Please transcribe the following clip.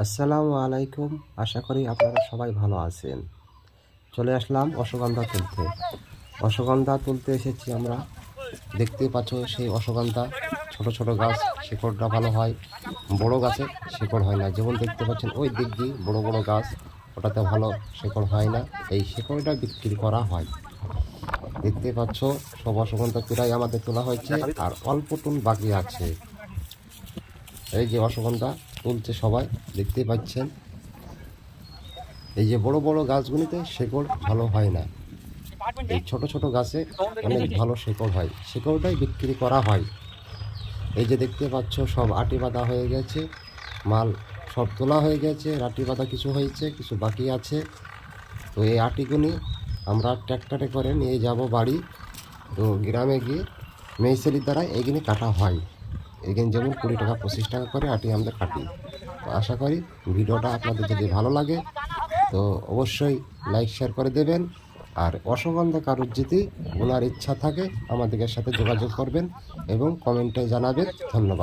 আসসালামু আলাইকুম। আশা করি আপনারা সবাই ভালো আছেন। চলে আসলাম অশ্বগন্ধা তুলতে। অশ্বগন্ধা তুলতে এসেছি আমরা। দেখতে পাচ্ছ সেই অশ্বগন্ধা। ছোট ছোট গাছ, শিকড়টা ভালো হয়। বড় গাছে শিকড় হয় না। যেমন দেখতে পাচ্ছেন, ওই দিক দিয়ে বড় বড় গাছ, ওটাতে ভালো শিকড় হয় না। এই শিকড়টা বিক্রি করা হয়। দেখতে পাচ্ছ, সব অশ্বগন্ধা প্রায় আমাদের তোলা হয়েছে। আর অল্প টুন বাকি আছে। এই যে অশ্বগন্ধা তুলছে সবাই, দেখতেই পাচ্ছেন। এই যে বড় বড় গাছগুলিতে শেকড় ভালো হয় না। এই ছোট ছোট গাছে অনেক ভালো শেকড় হয়। শেকড়টাই বিক্রি করা হয়। এই যে দেখতে পাচ্ছ, সব আটি বাঁধা হয়ে গেছে। মাল সব তোলা হয়ে গেছে। রাটি বাঁধা কিছু হয়েছে, কিছু বাকি আছে। তো এই আটিগুলি আমরা ট্র্যাক্টরে করে নিয়ে যাব বাড়ি। তো গ্রামে গিয়ে মেইসেলির দ্বারা এইগুলি কাটা হয়। এখানে যেমন কুড়ি টাকা, পঁচিশ টাকা করে আটি আমাদের কাটি তো আশা করি ভিডিওটা আপনাদের যদি ভালো লাগে, তো অবশ্যই লাইক, শেয়ার করে দেবেন। আর অসগন্ধে কারোর যদি ওনার ইচ্ছা থাকে, আমাদের সাথে যোগাযোগ করবেন এবং কমেন্টে জানাবেন। ধন্যবাদ।